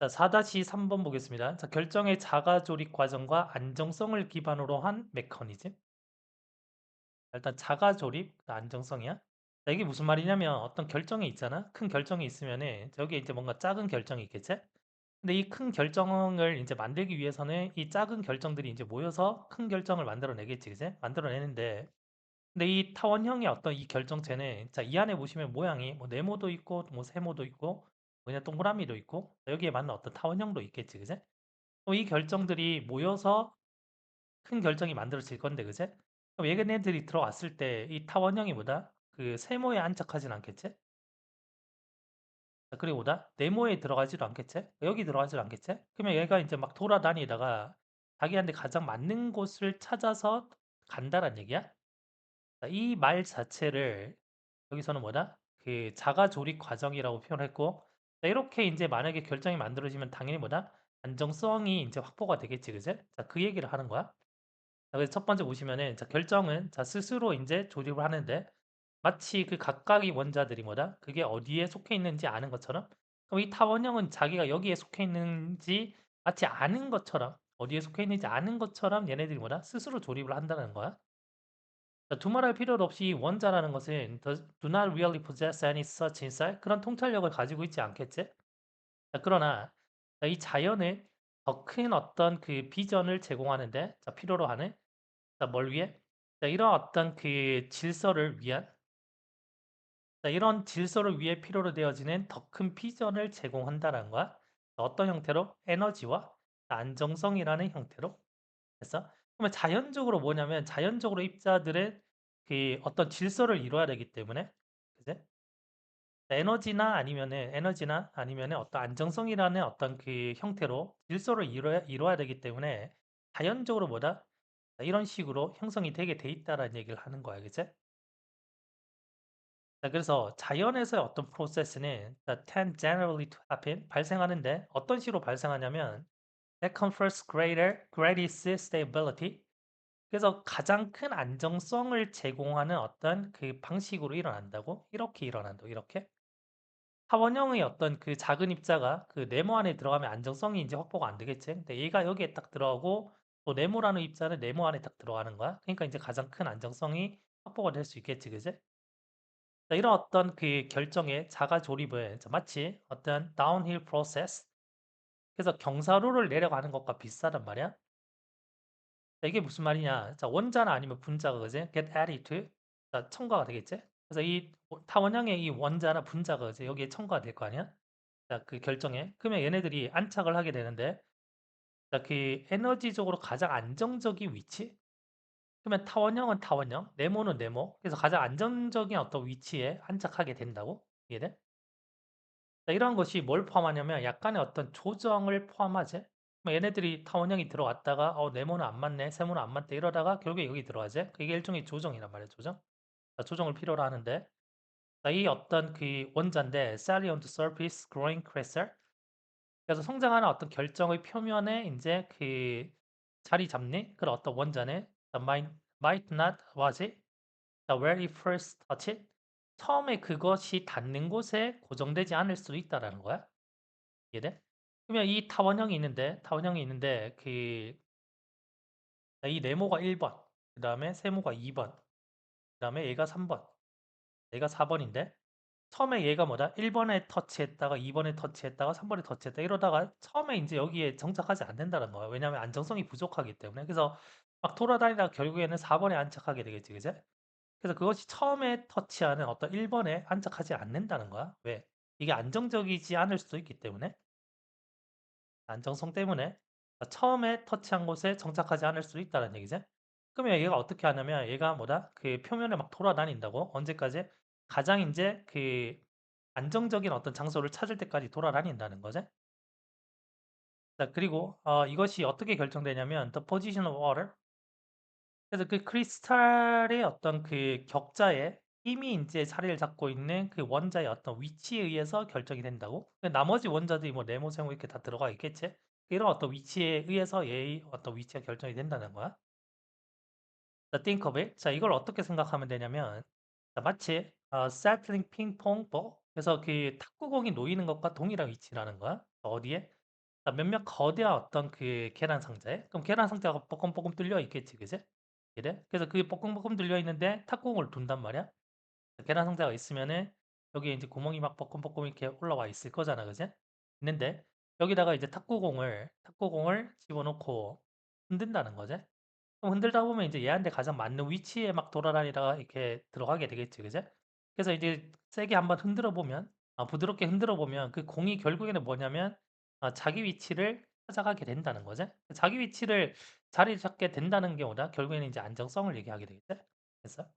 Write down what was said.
자, 4-3번 보겠습니다. 자, 결정의 자가 조립 과정과 안정성을 기반으로 한 메커니즘. 일단 자가 조립, 안정성이야. 자, 이게 무슨 말이냐면 어떤 결정이 있잖아. 큰 결정이 있으면은 저기에 이제 뭔가 작은 결정이 있겠지? 근데 이 큰 결정을 이제 만들기 위해서는 이 작은 결정들이 이제 모여서 큰 결정을 만들어내겠지, 그지? 만들어내는데 근데 이 타원형의 어떤 이 결정체는 자, 이 안에 보시면 모양이 뭐 네모도 있고 뭐 세모도 있고 그냥 동그라미도 있고 여기에 맞는 어떤 타원형도 있겠지? 그럼 이 결정들이 모여서 큰 결정이 만들어질 건데, 그지? 그럼 얘네들이 들어왔을 때 이 타원형이 뭐다? 그 세모에 안착하진 않겠지? 자, 그리고 뭐다? 네모에 들어가지도 않겠지? 여기 들어가지도 않겠지? 그러면 얘가 이제 막 돌아다니다가 자기한테 가장 맞는 곳을 찾아서 간다란 얘기야? 이 말 자체를 여기서는 뭐다? 그 자가 조립 과정이라고 표현했고 자, 이렇게 이제 만약에 결정이 만들어지면 당연히 뭐다? 안정성이 이제 확보가 되겠지, 그제? 자, 그 얘기를 하는 거야. 자, 그래서 첫 번째 보시면은 자, 결정은 자, 스스로 이제 조립을 하는데 마치 그 각각의 원자들이 뭐다? 그게 어디에 속해 있는지 아는 것처럼 그럼 이 타원형은 자기가 여기에 속해 있는지 마치 아는 것처럼 어디에 속해 있는지 아는 것처럼 얘네들이 뭐다? 스스로 조립을 한다는 거야. 자, 두말할 필요도 없이 원자라는 것은 does- do not really possess any such insight 그런 통찰력을 가지고 있지 않겠지? 자, 그러나 자, 이 자연은 더 큰 어떤 그 비전을 제공하는데 자, 필요로 하는 자, 뭘 위해? 자, 이런 어떤 그 질서를 위한 자, 이런 질서를 위해 필요로 되어지는 더 큰 비전을 제공한다는 거야. 자, 어떤 형태로? 에너지와 안정성이라는 형태로. 그래서 그러면 자연적으로 뭐냐면 자연적으로 입자들은 그 어떤 질서를 이루어야 되기 때문에 그제? 에너지나 아니면은 에너지나 아니면은 어떤 안정성이라는 어떤 그 형태로 질서를 이루어야, 이루어야 되기 때문에 자연적으로 뭐다? 이런 식으로 형성이 되게 돼 있다라는 얘기를 하는 거야, 그제? 자, 그래서 자연에서의 어떤 프로세스는 that tend generally to happen 발생하는데 어떤 식으로 발생하냐면 that confers greater. Greatest stability. 그래서 가장 큰 안정성을 제공하는 어떤 그 방식으로 일어난다고? 이렇게 일어난다고 이렇게. 타원형의 어떤 그 작은 입자가 그 네모 안에 들어가면 안정성이 이제 확보가 안 되겠지? 근데 얘가 여기에 딱 들어가고 또 네모라는 입자는 네모 안에 딱 들어가는 거야? 그러니까 이제 가장 큰 안정성이 확보가 될 수 있겠지 그지? 자, 이런 어떤 그 결정의 자가 조립을 자, 마치 어떤 다운힐 프로세스 그래서 경사로를 내려가는 것과 비슷하단 말이야. 자, 이게 무슨 말이냐? 자, 원자나 아니면 분자가 그지? get added 자, 첨가가 되겠지? 그래서 이 타원형의 이 원자나 분자가 그지? 여기에 첨가가 될 거 아니야? 자, 그 결정에 그러면 얘네들이 안착을 하게 되는데 자, 그 에너지적으로 가장 안정적인 위치 그러면 타원형은 타원형, 네모는 네모. 그래서 가장 안정적인 어떤 위치에 안착하게 된다고? 이해돼? 자, 이러한 것이 뭘 포함하냐면 약간의 어떤 조정을 포함하지. 뭐 얘네들이 타원형이 들어왔다가 어, 네모는 안 맞네, 세모는 안 맞대 이러다가 결국에 여기 들어가지. 그게 일종의 조정이란 말이야, 조정. 자, 조정을 필요로 하는데 자, 이 어떤 그 원자인데 salient surface growing crater 그래서 성장하는 어떤 결정의 표면에 이제 그 자리 잡는 그런 어떤 원자는 the might, might not it the where it first touched 처음에 그것이 닿는 곳에 고정되지 않을 수도 있다라는 거야. 이해돼? 그러면 이 타원형이 있는데 타원형이 있는데 그 이 네모가 1번, 그 다음에 세모가 2번, 그 다음에 얘가 3번, 얘가 4번인데 처음에 얘가 뭐다? 1번에 터치했다가 2번에 터치했다가 3번에 터치했다 이러다가 처음에 이제 여기에 정착하지 않는다는 거야. 왜냐하면 안정성이 부족하기 때문에. 그래서 막 돌아다니다가 결국에는 4번에 안착하게 되겠지, 그제? 그래서 그것이 처음에 터치하는 어떤 1번에 안착하지 않는다는 거야. 왜? 이게 안정적이지 않을 수도 있기 때문에. 안정성 때문에 처음에 터치한 곳에 정착하지 않을 수도 있다는 얘기지. 그러면 얘가 어떻게 하냐면 얘가 뭐다? 그 표면을 막 돌아다닌다고 언제까지? 가장 이제 그 안정적인 어떤 장소를 찾을 때까지 돌아다닌다는 거지. 자, 그리고 어, 이것이 어떻게 결정되냐면 the position of water. 그래서 그 크리스탈의 어떤 그 격자에 힘이 이제 자리를 잡고 있는 그 원자의 어떤 위치에 의해서 결정이 된다고. 근데 나머지 원자들이 뭐 네모, 세모 이렇게 다 들어가 있겠지. 이런 어떤 위치에 의해서 얘의 어떤 위치가 결정이 된다는 거야. 자, think of it. 자, 이걸 어떻게 생각하면 되냐면 자, 마치 어, settling 핑퐁 볼. 그래서 그 탁구공이 놓이는 것과 동일한 위치라는 거야. 어디에? 아 몇몇 거대한 어떤 그 계란 상자에 그럼 계란 상자가 뻐끔뻐끔 뚫려 있겠지. 그지? 그래? 그래서 그게 뻐끔뻐끔 뚫려 있는데 탁구공을 둔단 말이야. 계란 상자가 있으면은 여기에 인제 구멍이 막 뻐끔뻐끔 이렇게 올라와 있을 거잖아. 그지? 있는데 여기다가 이제 탁구공을 탁구공을 집어넣고 흔든다는 거지. 그럼 흔들다 보면 이제 얘한테 가장 맞는 위치에 막 돌아다니다가 이렇게 들어가게 되겠지. 그지? 그래서 이제 세게 한번 흔들어 보면 아 부드럽게 흔들어 보면 그 공이 결국에는 뭐냐면 아 자기 위치를 찾아가게 된다는 거지. 자기 위치를 자리 잡게 된다는 게 뭐다? 결국에는 이제 안정성을 얘기하게 되겠지. 됐어?